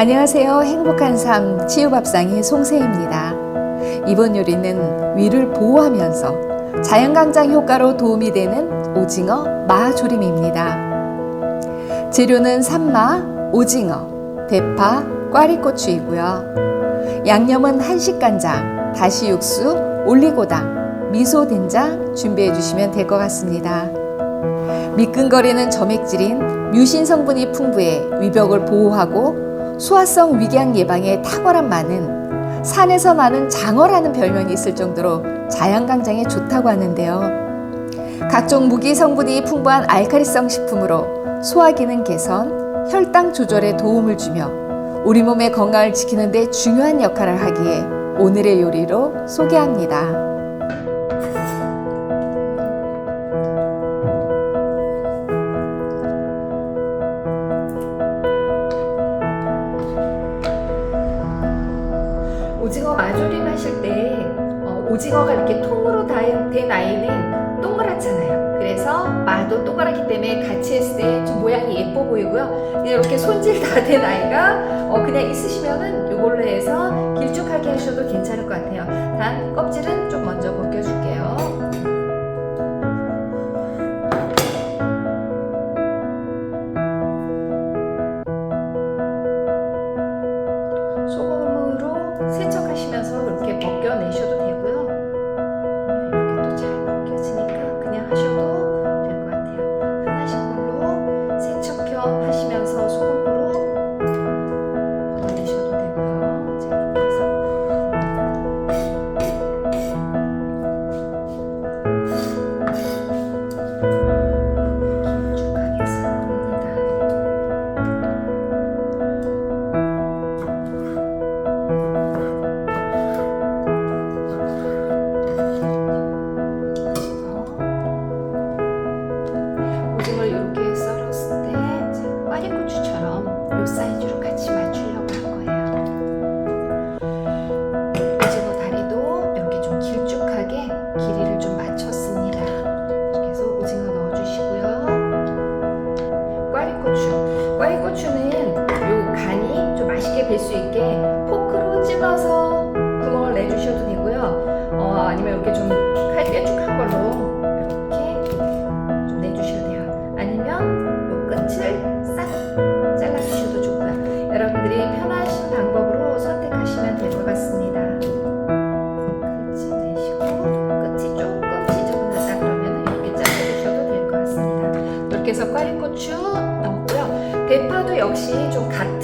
안녕하세요. 행복한 삶 치유밥상의 송세입니다. 이번 요리는 위를 보호하면서 자연강장 효과로 도움이 되는 오징어 마조림입니다. 재료는 산마, 오징어, 대파, 꽈리고추이고요. 양념은 한식간장, 다시육수, 올리고당, 미소된장 준비해 주시면 될 것 같습니다. 미끈거리는 점액질인 뮤신 성분이 풍부해 위벽을 보호하고 소화성 위궤양 예방에 탁월한 마는 산에서 나는 장어라는 별명이 있을 정도로 자연강장에 좋다고 하는데요. 각종 무기 성분이 풍부한 알카리성 식품으로 소화 기능 개선, 혈당 조절에 도움을 주며 우리 몸의 건강을 지키는 데 중요한 역할을 하기에 오늘의 요리로 소개합니다. 오징어가 이렇게 통으로 다된 아이는 동그랗잖아요. 그래서 마도 동그랗기 때문에 같이 했을 때 좀 모양이 예뻐 보이고요. 이렇게 손질 다 된 아이가 어, 그냥 있으시면은 이걸로 해서 길쭉하게 하셔도 괜찮을 것 같아요. 단 껍질은 좀 먼저 될수 있게 포크로 찝어서 구멍을 내주셔도 되고요. 어, 아니면 이렇게 좀칼 뾰족한 걸로 이렇게 좀 내주셔도 돼요. 아니면 요 끝을 싹 잘라주셔도 좋고요. 여러분들이 편하신 방법으로 선택하시면 될 것 같습니다. 끝을 내시고 끝이 조금 지저분하다 그러면 이렇게 잘라주셔도 될 것 같습니다. 이렇게 해서 꽈리고추 넣었고요. 대파도 역시 좀 같은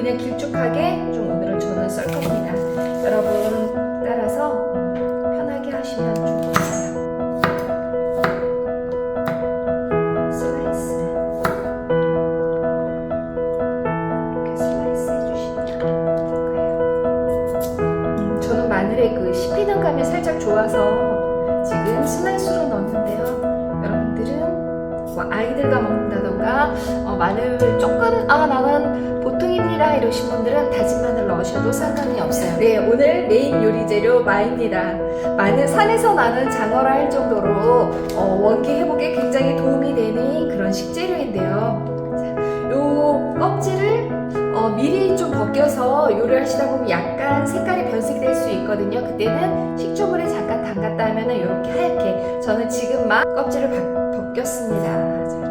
그냥 길쭉하게 좀 오늘은 저는 썰 겁니다. 여러분 따라서 편하게 하시면 좋겠어요. 슬라이스 이렇게 슬라이스 해주시면 될까요? 음, 저는 마늘의 그 씹히는 감이 살짝 좋아서 지금 슬라이스로 넣었는데요. 여러분들은 뭐 아이들과 먹는다던가 어, 마늘 조금 아 나는 보통입니다 이러신 분들은 다진 마늘 넣으셔도 상관이 없어요. 네 오늘 메인 요리 재료 마입니다. 마늘 산에서 나는 장어라 할 정도로 어, 원기 회복에 굉장히 도움이 되는 그런 식재료인데요. 자, 요 껍질을 어, 미리 좀 벗겨서 요리하시다 보면 약간 색깔이 변색이 될수 있거든요. 그때는 식초물에 잠깐 담갔다 하면은 이렇게 하얗게 저는 지금 막 껍질을 바- 벗겼습니다.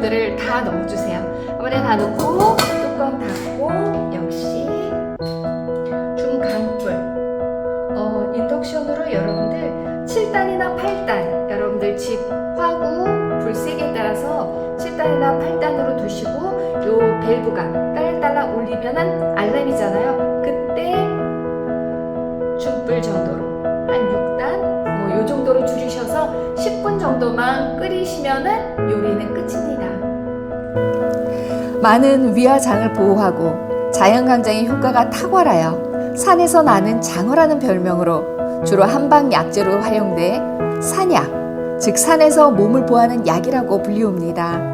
재료들을 다 넣어주세요. 한 번에 다 넣고 뚜껑 닫고 역시 중강불 어, 인덕션으로 여러분들 7단이나 8단 여러분들 집 화구 불색에 따라서 7단이나 8단으로 두시고 요 밸브가 딸랑딸랑 울리면 은 알람이잖아요. 그때 중불 정도로 한 6단 뭐 요 정도로 줄이셔서 10분 정도만 끓이시면은 요리는 끝입니다. 많은 위와 장을 보호하고 자연강장의 효과가 탁월하여 산에서 나는 장어라는 별명으로 주로 한방 약재로 활용돼 산약, 즉 산에서 몸을 보호하는 약이라고 불리웁니다.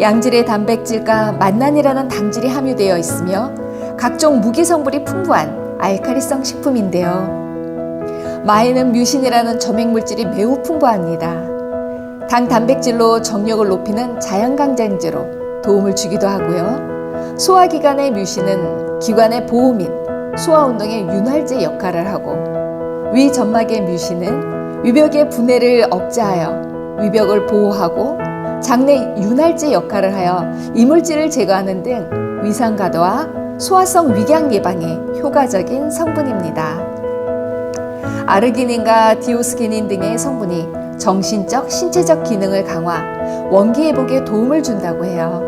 양질의 단백질과 만난이라는 당질이 함유되어 있으며 각종 무기 성분이 풍부한 알카리성 식품인데요. 마에는 뮤신이라는 점액 물질이 매우 풍부합니다. 당 단백질로 정력을 높이는 자연강장제로 도움을 주기도 하고요. 소화기관의 뮤신은 기관의 보호 및 소화 운동의 윤활제 역할을 하고 위 점막의 뮤신은 위벽의 분해를 억제하여 위벽을 보호하고 장내 윤활제 역할을 하여 이물질을 제거하는 등 위상가도와 소화성 위궤양 예방에 효과적인 성분입니다. 아르기닌과 디오스게닌 등의 성분이 정신적, 신체적 기능을 강화, 원기 회복에 도움을 준다고 해요.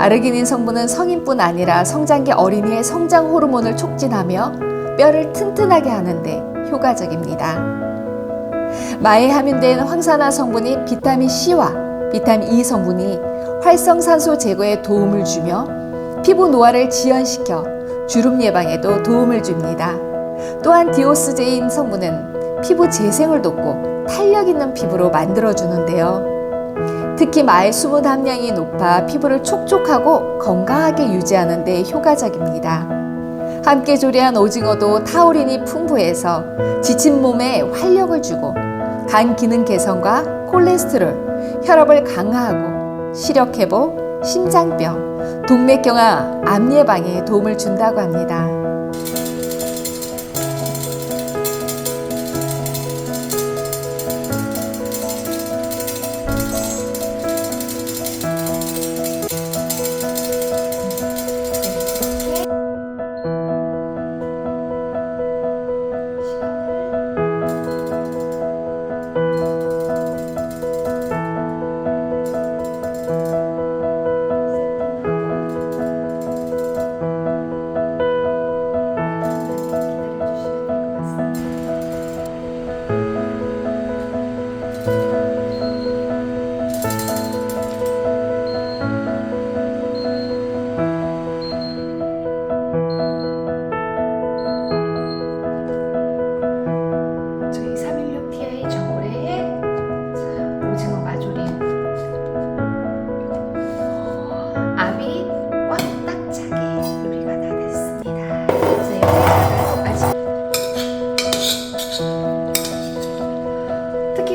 아르기닌 성분은 성인뿐 아니라 성장기 어린이의 성장 호르몬을 촉진하며 뼈를 튼튼하게 하는데 효과적입니다. 마에 함유된 황산화 성분인 비타민 C와 비타민 E 성분이 활성산소 제거에 도움을 주며 피부 노화를 지연시켜 주름 예방에도 도움을 줍니다. 또한 디오스제인 성분은 피부 재생을 돕고 탄력 있는 피부로 만들어주는데요. 특히 마의 수분 함량이 높아 피부를 촉촉하고 건강하게 유지하는 데 효과적입니다. 함께 조리한 오징어도 타우린이 풍부해서 지친 몸에 활력을 주고 간 기능 개선과 콜레스테롤, 혈압을 강화하고 시력 회복, 심장병, 동맥경화, 암 예방에 도움을 준다고 합니다.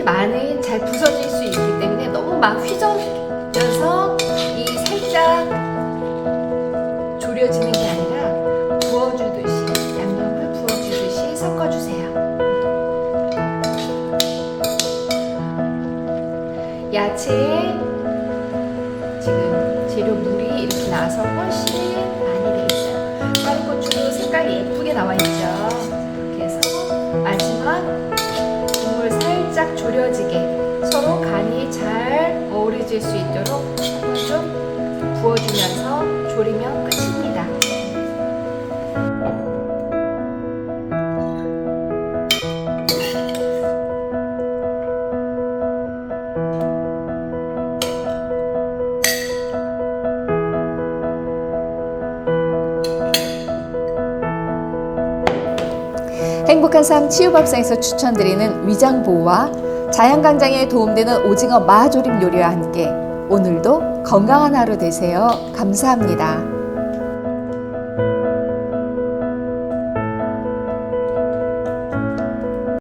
마늘 잘 부서질 수 있기 때문에 너무 막 휘저어서 이 살짝 졸여지는 게 아니라 부어주듯이 양념을 부어주듯이 섞어주세요. 야채에 지금 재료 물이 이렇게 나와서 훨씬 많이 돼 있어요. 빠른 고추도 색깔 예쁘게 나와 있죠. 이렇게 해서 마지막 졸여지게 서로 간이 잘 어우러질 수 있도록 한번 좀 부어주면서 졸이면 끝입니다. 행복한 삶 치유밥상에서 추천드리는 위장 보호와 자연강장에 도움되는 오징어 마조림 요리와 함께 오늘도 건강한 하루 되세요. 감사합니다.